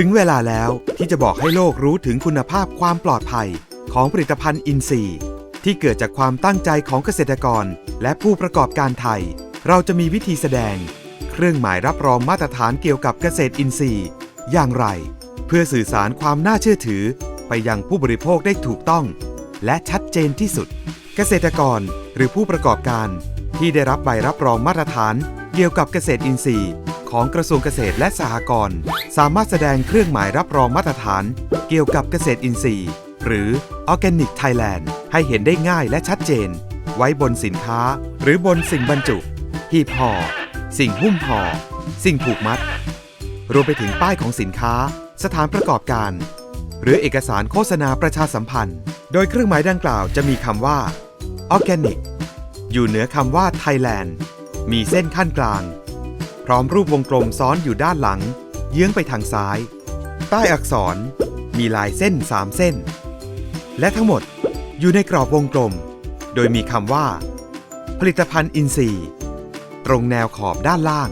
ถึงเวลาแล้วที่จะบอกให้โลกรู้ถึงคุณภาพความปลอดภัย ของผลิตภัณฑ์อินทรีย์ ที่เกิดจากความตั้งใจของเกษตรกร และผู้ประกอบการไทย เราจะมีวิธีแสดง เครื่องหมายรับรองมาตรฐานเกี่ยวกับเกษตรอินทรีย์ อย่างไร เพื่อสื่อสารความน่าเชื่อถือ ไปยังผู้บริโภคได้ถูกต้อง และชัดเจนที่สุด เกษตรกรหรือผู้ประกอบการ ที่ได้รับใบรับรองมาตรฐาน เกี่ยวกับเกษตรอินทรีย์ ของกระทรวงเกษตรและสหกรณ์สามารถแสดงเครื่องหมายรับรองมาตรฐาน เกี่ยวกับเกษตรอินทรีย์ หรือ Organic Thailand ให้เห็นได้ง่ายและชัดเจน ไว้บนสินค้า หรือบนสิ่งบรรจุหีบห่อสิ่งหุ้มห่อสิ่งผูกมัด รวมไปถึงป้ายของสินค้า สถานประกอบการ หรือเอกสารโฆษณาประชาสัมพันธ์ โดยเครื่องหมายดังกล่าวจะมีคำว่า Organic อยู่เหนือคำว่า Thailand มีเส้นขั้นกลาง พร้อมรูปวงกลมซ้อนอยู่ด้านหลัง เยื้องไปทางซ้าย ใต้อักษรมีลายเส้น3เส้น และทั้งหมดอยู่ในกรอบวงกลม โดยมีคำว่า ผลิตภัณฑ์อินทรีย์ ตรงแนวขอบด้านล่าง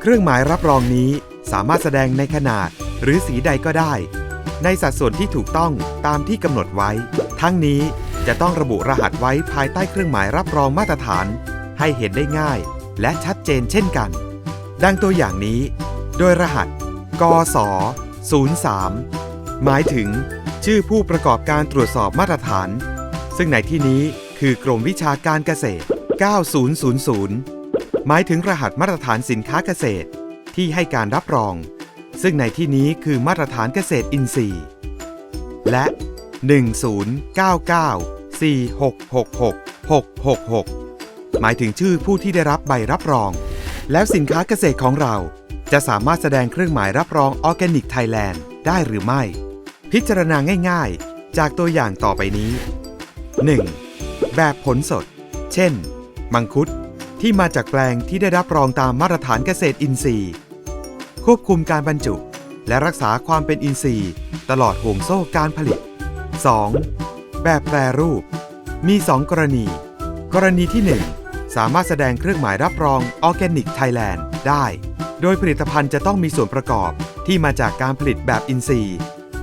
เครื่องหมายรับรองนี้สามารถแสดงในขนาดหรือสีใดก็ได้ ในสัดส่วนที่ถูกต้องตามที่กำหนดไว้ ทั้งนี้จะต้องระบุรหัสไว้ภายใต้เครื่องหมายรับรองมาตรฐาน ให้เห็นได้ง่าย และชัดเจนเช่นกัน ดังตัวอย่างนี้ โดยรหัสกศ03 หมายถึง ชื่อผู้ประกอบการตรวจสอบมาตรฐาน ซึ่งในที่นี้คือกรมวิชาการเกษตร 9000 หมายถึงรหัสมาตรฐานสินค้าเกษตร ที่ให้การรับรอง ซึ่งในที่นี้คือมาตรฐานเกษตรอินทรีย์ และ 10994666หมายถึงชื่อผู้ที่ได้รับใบรับรอง แล้วสินค้าเกษตรของเรา จะสามารถแสดงเครื่องหมายรับรอง Organic Thailand ได้หรือไม่ พิจารณาง่ายๆ จากตัวอย่างต่อไปนี้ 1. แบบผลสด เช่น มังคุดที่มาจากแปลงที่ได้รับรองตามมาตรฐานเกษตรอินทรีย์ ควบคุมการบรรจุ และรักษาความเป็นอินทรีย์ ตลอดห่วงโซ่การผลิต 2. แบบแปรรูป มี 2 กรณี กรณีที่ 1 สามารถแสดงเครื่องหมายรับรอง Organic Thailand ได้ โดยผลิตภัณฑ์จะต้องมีส่วนประกอบที่มาจากการผลิตแบบอินทรีย์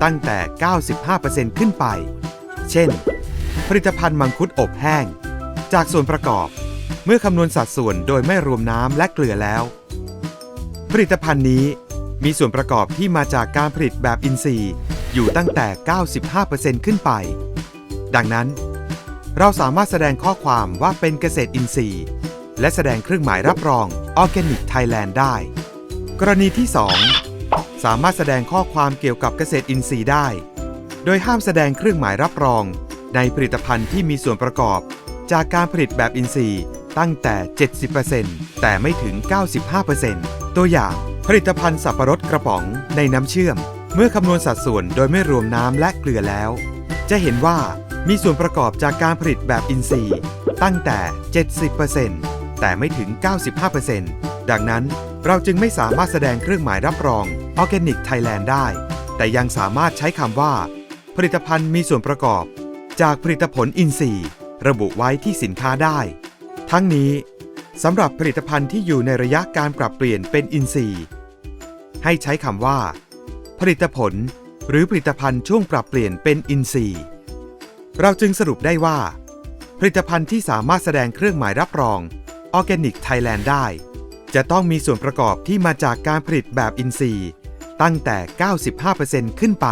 ตั้งแต่ 95%ขึ้นไป เช่น ผลิตภัณฑ์มังคุดอบแห้ง จากส่วนประกอบ เมื่อคำนวณสัดส่วนโดยไม่รวมน้ำและเกลือแล้ว ผลิตภัณฑ์นี้มีส่วนประกอบที่มาจากการผลิตแบบอินทรีย์ อยู่ตั้งแต่ 95%ขึ้นไป ดังนั้น เราสามารถแสดงข้อความว่าเป็นเกษตรอินทรีย์ และแสดงเครื่องหมายรับรอง Organic Thailand ได้ กรณีที่ 2 สามารถแสดงข้อความเกี่ยวกับเกษตรอินทรีย์ได้ โดยห้ามแสดงเครื่องหมายรับรอง ในผลิตภัณฑ์ที่มีส่วนประกอบ จากการผลิตแบบอินทรีย์ตั้งแต่ 70%แต่ไม่ถึง 95%ตัวอย่างผลิตภัณฑ์สับปะรดกระป๋องในน้ำเชื่อม เมื่อคำนวณสัดส่วนโดยไม่รวมน้ำและเกลือแล้ว จะเห็นว่า มีส่วนประกอบจากการผลิตแบบอินทรีย์ ตั้งแต่ 70%แต่ไม่ถึง 95%ดังนั้นเราจึงไม่สามารถแสดงเครื่องหมายรับรอง Organic Thailand ได้ แต่ยังสามารถใช้คำว่า ผลิตภัณฑ์มีส่วนประกอบ จากผลิตผลอินทรีย์ ระบุไว้ที่สินค้าได้ ทั้งนี้สำหรับผลิตภัณฑ์ที่อยู่ในระยะการปรับเปลี่ยนเป็นอินทรีย์ ให้ใช้คำว่า ผลิตผล หรือผลิตภัณฑ์ช่วงปรับเปลี่ยนเป็นอินทรีย์ เราจึงสรุปได้ว่า ผลิตภัณฑ์ที่สามารถแสดงเครื่องหมายรับรอง Organic Thailand ได้ จะต้องมีส่วนประกอบที่มาจากการผลิตแบบอินทรีย์ ตั้งแต่ 95%ขึ้นไป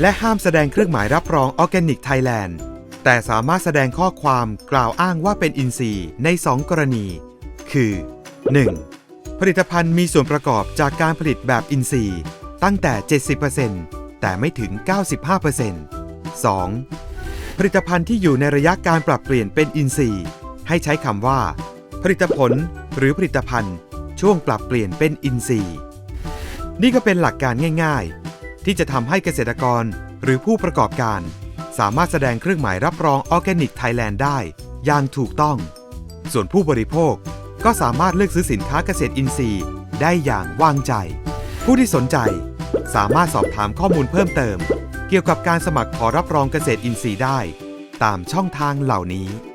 และห้ามแสดงเครื่องหมายรับรอง Organic Thailand แต่สามารถแสดงข้อความกล่าวอ้างว่าเป็นอินทรีย์ใน 2 กรณี คือ 1. ผลิตภัณฑ์มีส่วนประกอบจากการผลิตแบบอินทรีย์ ตั้งแต่ 70%แต่ไม่ถึง 95% 2. ผลิตภัณฑ์ที่อยู่ในระยะการปรับเปลี่ยนเป็นอินทรีย์ ให้ใช้คำว่า ผลิตผลหรือผลิตภัณฑ์ ช่วงปรับเปลี่ยนเป็นอินทรีย์ นี่ก็เป็นหลักการง่ายๆ ที่จะทำให้เกษตรกรหรือผู้ประกอบการ สามารถแสดงเครื่องหมายรับรอง Organic Thailand ได้อย่างถูกต้อง ส่วนผู้บริโภคก็สามารถเลือกซื้อสินค้าเกษตรอินทรีย์ ได้อย่างวางใจ ผู้ที่สนใจ สามารถสอบถามข้อมูลเพิ่มเติม เกี่ยวกับการสมัครขอรับรองเกษตรอินทรีย์ได้ ตามช่องทางเหล่านี้